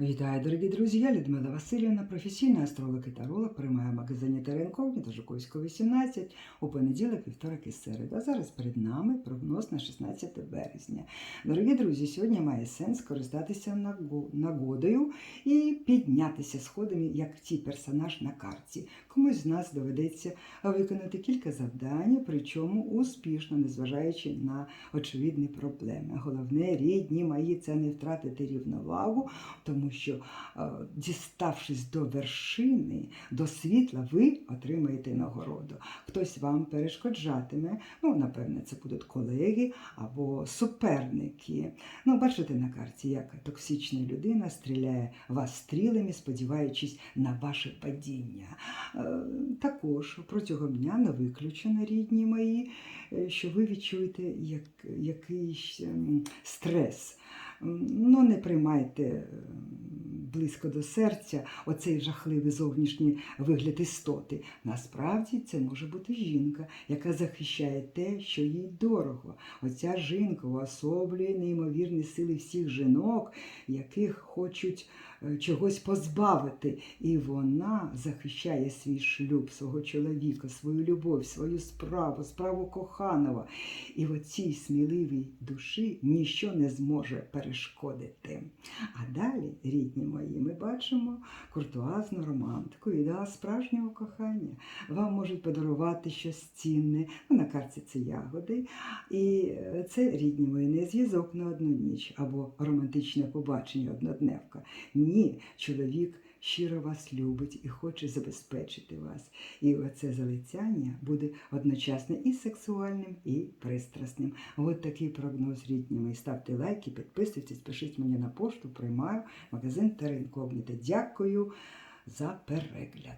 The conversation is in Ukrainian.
Вітаю, дорогі друзі! Я Людмила Васильівна, професійний астролог і таролог, приймаю в магазині Теренковні Жуковського 18 у понеділок, вівторок і середу. А зараз перед нами прогноз на 16 березня. Дорогі друзі, сьогодні має сенс користатися нагодою і піднятися сходами, як ті персонаж на карті. Комусь з нас доведеться виконати кілька завдань, причому успішно, незважаючи на очевидні проблеми. Головне, рідні мої, це не втратити рівновагу, тому що, е, діставшись до вершини, до світла, ви отримаєте нагороду. Хтось вам перешкоджатиме. Ну, напевне, це будуть колеги або суперники. Ну, бачите на карті, як токсична людина стріляє вас стрілами, сподіваючись на ваше падіння. Е, Також протягом дня не виключено, рідні мої, е, що ви відчуєте як, якийсь ем, стрес. Ну, не приймайте близько до серця оцей жахливий зовнішній вигляд істоти. Насправді це може бути жінка, яка захищає те, що їй дорого. Оця жінка уособлює неймовірні сили всіх жінок, яких хочуть е, чогось позбавити. І вона захищає свій шлюб, свого чоловіка, свою любов, свою справу, справу коханого. І в оцій сміливій душі ніщо не зможе перешкодити. Далі, рідні мої, ми бачимо куртуазну романтику, ідеал справжнього кохання. Вам можуть подарувати щось цінне. Ну, на карті це ягоди. І е, це рідні мої, не зв'язок на одну ніч або романтичне побачення однодневка. Ні, чоловік щиро вас любить і хоче забезпечити вас. І оце залицяння буде одночасно і сексуальним, і пристрасним. От такий прогноз рідні. Ставте лайки, підписуйтесь, пишіть мені на пошту, приймаю магазин Теренкогніта. Дякую за перегляд.